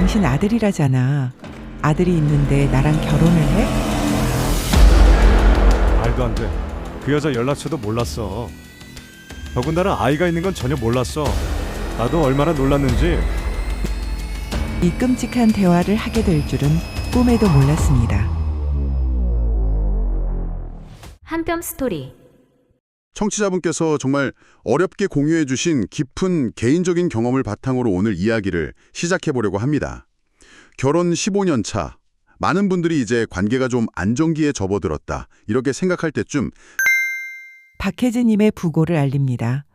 당신 아들이라잖아. 아들이 있는데 나랑 결혼을 해? 말도 안 돼. 그 여자 연락처도 몰랐어. 더군다나 아이가 있는 건 전혀 몰랐어. 나도 얼마나 놀랐는지 이 끔찍한 대화를 하게 될 줄은 꿈에도 몰랐습니다. 한뼘 스토리 청취자분께서 정말 어렵게 공유해 주신 깊은 개인적인 경험을 바탕으로 오늘 이야기를 시작해 보려고 합니다. 결혼 15년 차. 많은 분들이 이제 관계가 좀 안정기에 접어들었다. 이렇게 생각할 때쯤 박혜진님의 부고를 알립니다.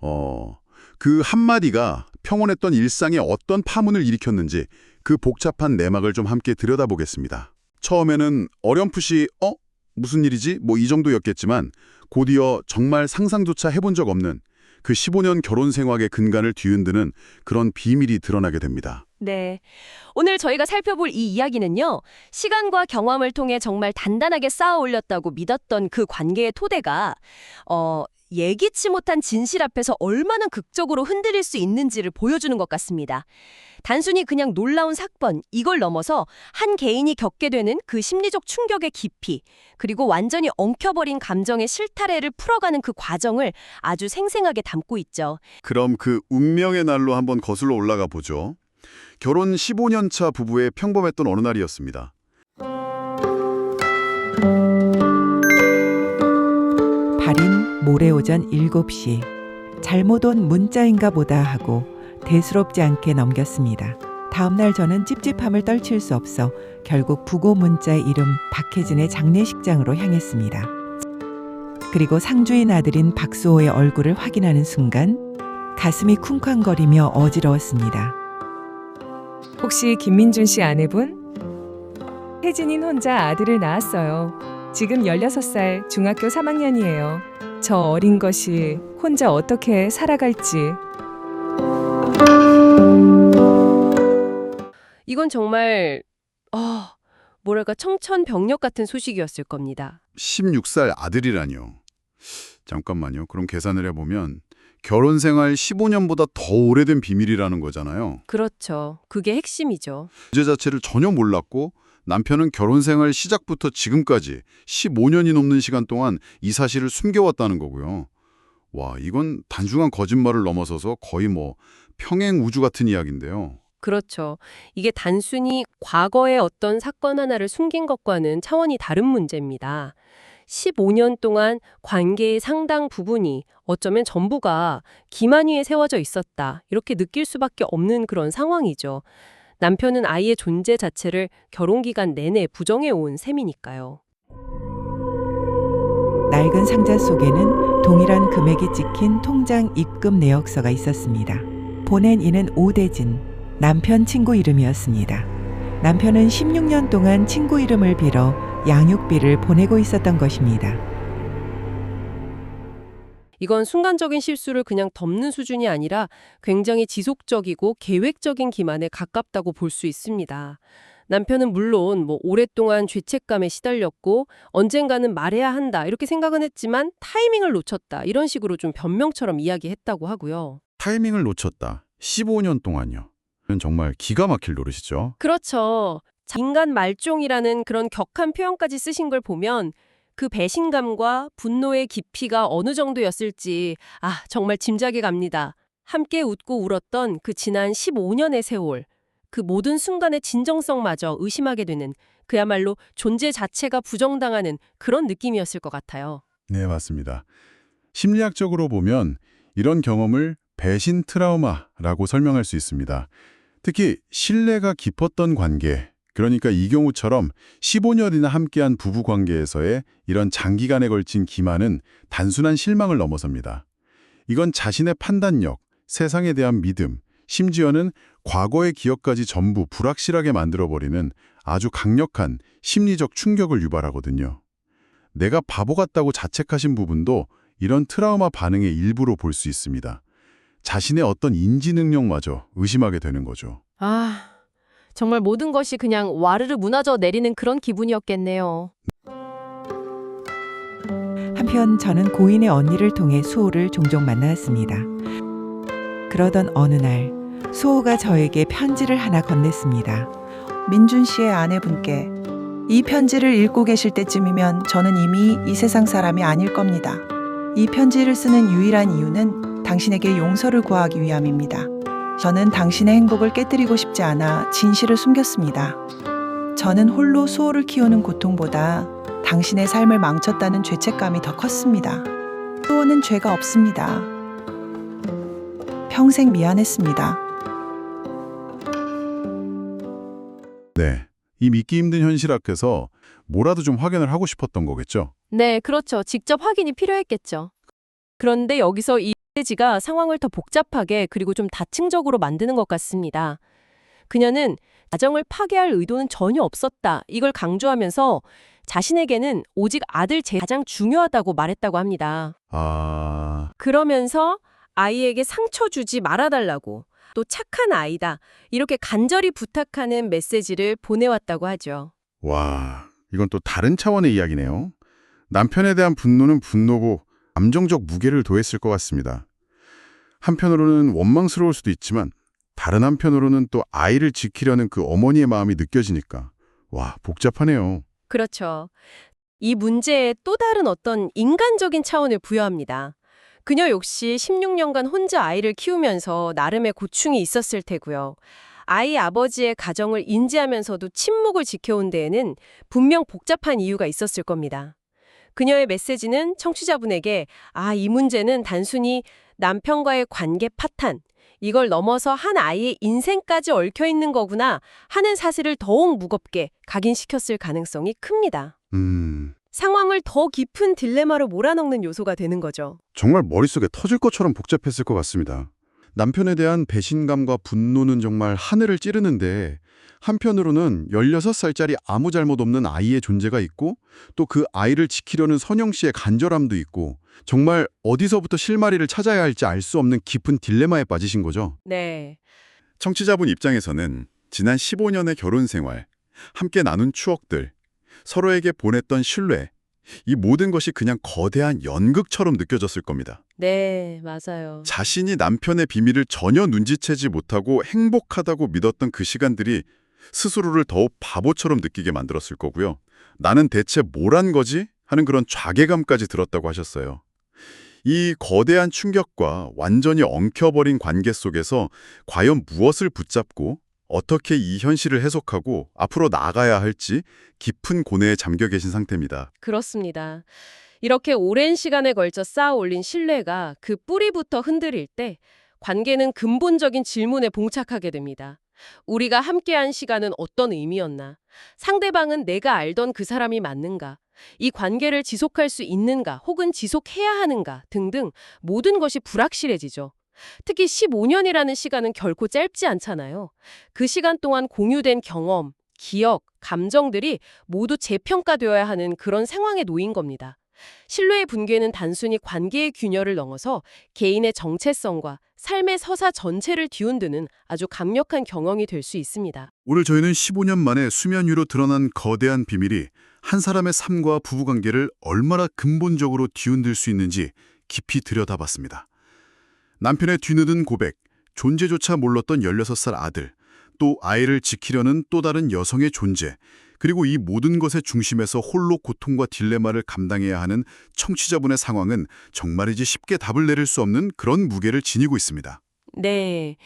어, 그 한마디가 평온했던 일상에 어떤 파문을 일으켰는지 그 복잡한 내막을 좀 함께 들여다보겠습니다. 처음에는 어렴풋이 어? 무슨 일이지? 뭐 이 정도였겠지만 곧이어 정말 상상조차 해본 적 없는 그 15년 결혼 생활의 근간을 뒤흔드는 그런 비밀이 드러나게 됩니다. 네. 오늘 저희가 살펴볼 이 이야기는요, 시간과 경험을 통해 정말 단단하게 쌓아 올렸다고 믿었던 그 관계의 토대가, 어, 예기치 못한 진실 앞에서 얼마나 극적으로 흔들릴 수 있는지를 보여주는 것 같습니다. 단순히 그냥 놀라운 사건, 이걸 넘어서 한 개인이 겪게 되는 그 심리적 충격의 깊이, 그리고 완전히 엉켜버린 감정의 실타래를 풀어가는 그 과정을 아주 생생하게 담고 있죠. 그럼 그 운명의 날로 한번 거슬러 올라가 보죠. 결혼 15년 차 부부의 평범했던 어느 날이었습니다. 발인 모레 오전 7시. 잘못 온 문자인가 보다 하고 대수롭지 않게 넘겼습니다. 다음날 저는 찝찝함을 떨칠 수 없어 결국 부고 문자의 이름 박혜진의 장례식장으로 향했습니다. 그리고 상주인 아들인 박수호의 얼굴을 확인하는 순간 가슴이 쿵쾅거리며 어지러웠습니다. 혹시 김민준 씨 아내분? 혜진인 혼자 아들을 낳았어요. 지금 16살 중학교 3학년이에요. 저 어린 것이 혼자 어떻게 살아갈지. 이건 정말 어, 뭐랄까 청천벽력 같은 소식이었을 겁니다. 16살 아들이라뇨. 잠깐만요. 그럼 계산을 해보면 결혼 생활 15년보다 더 오래된 비밀이라는 거잖아요. 그렇죠. 그게 핵심이죠. 주제 자체를 전혀 몰랐고 남편은 결혼 생활 시작부터 지금까지 15년이 넘는 시간 동안 이 사실을 숨겨왔다는 거고요. 와, 이건 단순한 거짓말을 넘어서서 거의 뭐 평행 우주 같은 이야기인데요. 그렇죠. 이게 단순히 과거의 어떤 사건 하나를 숨긴 것과는 차원이 다른 문제입니다. 15년 동안 관계의 상당 부분이 어쩌면 전부가 기만 위에 세워져 있었다. 이렇게 느낄 수밖에 없는 그런 상황이죠. 남편은 아이의 존재 자체를 결혼 기간 내내 부정해 온 셈이니까요. 낡은 상자 속에는 동일한 금액이 찍힌 통장 입금 내역서가 있었습니다. 보낸 이는 오대진, 남편 친구 이름이었습니다. 남편은 16년 동안 친구 이름을 빌어 양육비를 보내고 있었던 것입니다. 이건 순간적인 실수를 그냥 덮는 수준이 아니라 굉장히 지속적이고 계획적인 기만에 가깝다고 볼 수 있습니다. 남편은 물론 뭐 오랫동안 죄책감에 시달렸고 언젠가는 말해야 한다 이렇게 생각은 했지만 타이밍을 놓쳤다 이런 식으로 좀 변명처럼 이야기했다고 하고요. 타이밍을 놓쳤다. 15년 동안요. 이건 정말 기가 막힐 노릇이죠. 그렇죠. 인간 말종이라는 그런 격한 표현까지 쓰신 걸 보면 그 배신감과 분노의 깊이가 어느 정도였을지 아 정말 짐작이 갑니다. 함께 웃고 울었던 그 지난 15년의 세월, 그 모든 순간의 진정성마저 의심하게 되는 그야말로 존재 자체가 부정당하는 그런 느낌이었을 것 같아요. 네, 맞습니다. 심리학적으로 보면 이런 경험을 배신 트라우마라고 설명할 수 있습니다. 특히 신뢰가 깊었던 관계, 그러니까 이 경우처럼 15년이나 함께한 부부 관계에서의 이런 장기간에 걸친 기만은 단순한 실망을 넘어섭니다. 이건 자신의 판단력, 세상에 대한 믿음, 심지어는 과거의 기억까지 전부 불확실하게 만들어버리는 아주 강력한 심리적 충격을 유발하거든요. 내가 바보 같다고 자책하신 부분도 이런 트라우마 반응의 일부로 볼 수 있습니다. 자신의 어떤 인지 능력마저 의심하게 되는 거죠. 아, 정말 모든 것이 그냥 와르르 무너져 내리는 그런 기분이었겠네요. 한편 저는 고인의 언니를 통해 수호를 종종 만났습니다. 그러던 어느 날 수호가 저에게 편지를 하나 건넸습니다. 민준 씨의 아내분께 이 편지를 읽고 계실 때쯤이면 저는 이미 이 세상 사람이 아닐 겁니다. 이 편지를 쓰는 유일한 이유는 당신에게 용서를 구하기 위함입니다. 저는 당신의 행복을 깨뜨리고 싶지 않아 진실을 숨겼습니다. 저는 홀로 수호를 키우는 고통보다 당신의 삶을 망쳤다는 죄책감이 더 컸습니다. 수호는 죄가 없습니다. 평생 미안했습니다. 네. 이 믿기 힘든 현실 앞에서 뭐라도 좀 확인을 하고 싶었던 거겠죠. 네, 그렇죠. 직접 확인이 필요했겠죠. 그런데 여기서 이 메시지가 상황을 더 복잡하게 그리고 좀 다층적으로 만드는 것 같습니다. 그녀는 가정을 파괴할 의도는 전혀 없었다. 이걸 강조하면서 자신에게는 오직 아들 제 가장 중요하다고 말했다고 합니다. 아, 그러면서 아이에게 상처 주지 말아달라고 또 착한 아이다. 이렇게 간절히 부탁하는 메시지를 보내왔다고 하죠. 와, 이건 또 다른 차원의 이야기네요. 남편에 대한 분노는 분노고 감정적 무게를 더했을 것 같습니다. 한편으로는 원망스러울 수도 있지만 다른 한편으로는 또 아이를 지키려는 그 어머니의 마음이 느껴지니까 와, 복잡하네요. 그렇죠. 이 문제에 또 다른 어떤 인간적인 차원을 부여합니다. 그녀 역시 16년간 혼자 아이를 키우면서 나름의 고충이 있었을 테고요. 아이 아버지의 가정을 인지하면서도 침묵을 지켜온 데에는 분명 복잡한 이유가 있었을 겁니다. 그녀의 메시지는 청취자분에게 아, 이 문제는 단순히 남편과의 관계 파탄, 이걸 넘어서 한 아이의 인생까지 얽혀 있는 거구나 하는 사실을 더욱 무겁게 각인시켰을 가능성이 큽니다. 음, 상황을 더 깊은 딜레마로 몰아넣는 요소가 되는 거죠. 정말 머릿속에 터질 것처럼 복잡했을 것 같습니다. 남편에 대한 배신감과 분노는 정말 하늘을 찌르는데 한편으로는 16살짜리 아무 잘못 없는 아이의 존재가 있고 또 그 아이를 지키려는 선영 씨의 간절함도 있고 정말 어디서부터 실마리를 찾아야 할지 알 수 없는 깊은 딜레마에 빠지신 거죠. 네. 청취자분 입장에서는 지난 15년의 결혼 생활, 함께 나눈 추억들, 서로에게 보냈던 신뢰, 이 모든 것이 그냥 거대한 연극처럼 느껴졌을 겁니다. 네, 맞아요. 자신이 남편의 비밀을 전혀 눈치채지 못하고 행복하다고 믿었던 그 시간들이 스스로를 더욱 바보처럼 느끼게 만들었을 거고요. 나는 대체 뭘 한 거지? 하는 그런 좌괴감까지 들었다고 하셨어요. 이 거대한 충격과 완전히 엉켜버린 관계 속에서 과연 무엇을 붙잡고 어떻게 이 현실을 해석하고 앞으로 나아가야 할지 깊은 고뇌에 잠겨 계신 상태입니다. 그렇습니다. 이렇게 오랜 시간에 걸쳐 쌓아 올린 신뢰가 그 뿌리부터 흔들릴 때 관계는 근본적인 질문에 봉착하게 됩니다. 우리가 함께한 시간은 어떤 의미였나? 상대방은 내가 알던 그 사람이 맞는가? 이 관계를 지속할 수 있는가? 혹은 지속해야 하는가? 등등 모든 것이 불확실해지죠. 특히 15년이라는 시간은 결코 짧지 않잖아요. 그 시간 동안 공유된 경험, 기억, 감정들이 모두 재평가되어야 하는 그런 상황에 놓인 겁니다. 신뢰의 붕괴는 단순히 관계의 균열을 넘어서 개인의 정체성과 삶의 서사 전체를 뒤흔드는 아주 강력한 경험이 될 수 있습니다. 오늘 저희는 15년 만에 수면 위로 드러난 거대한 비밀이 한 사람의 삶과 부부관계를 얼마나 근본적으로 뒤흔들 수 있는지 깊이 들여다봤습니다. 남편의 뒤늦은 고백, 존재조차 몰랐던 16살 아들, 또 아이를 지키려는 또 다른 여성의 존재, 그리고 이 모든 것의 중심에서 홀로 고통과 딜레마를 감당해야 하는 청취자분의 상황은 정말이지 쉽게 답을 내릴 수 없는 그런 무게를 지니고 있습니다. 네.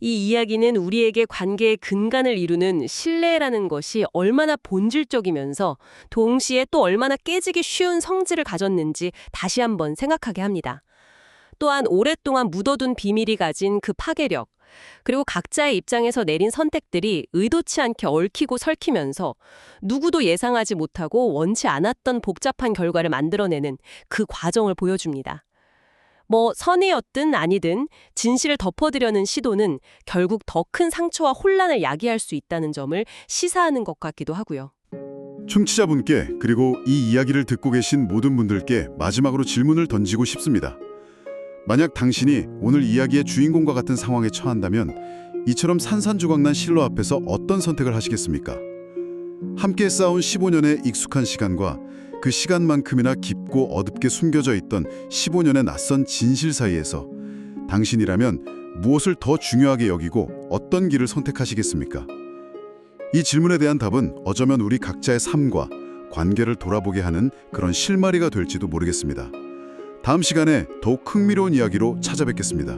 이 이야기는 우리에게 관계의 근간을 이루는 신뢰라는 것이 얼마나 본질적이면서 동시에 또 얼마나 깨지기 쉬운 성질을 가졌는지 다시 한번 생각하게 합니다. 또한 오랫동안 묻어둔 비밀이 가진 그 파괴력, 그리고 각자의 입장에서 내린 선택들이 의도치 않게 얽히고 설키면서 누구도 예상하지 못하고 원치 않았던 복잡한 결과를 만들어내는 그 과정을 보여줍니다. 뭐 선의였든 아니든 진실을 덮어드려는 시도는 결국 더 큰 상처와 혼란을 야기할 수 있다는 점을 시사하는 것 같기도 하고요. 청취자분께 그리고 이 이야기를 듣고 계신 모든 분들께 마지막으로 질문을 던지고 싶습니다. 만약 당신이 오늘 이야기의 주인공과 같은 상황에 처한다면 이처럼 산산조각난 실로 앞에서 어떤 선택을 하시겠습니까? 함께 쌓아온 15년의 익숙한 시간과 그 시간만큼이나 깊고 어둡게 숨겨져 있던 15년의 낯선 진실 사이에서 당신이라면 무엇을 더 중요하게 여기고 어떤 길을 선택하시겠습니까? 이 질문에 대한 답은 어쩌면 우리 각자의 삶과 관계를 돌아보게 하는 그런 실마리가 될지도 모르겠습니다. 다음 시간에 더욱 흥미로운 이야기로 찾아뵙겠습니다.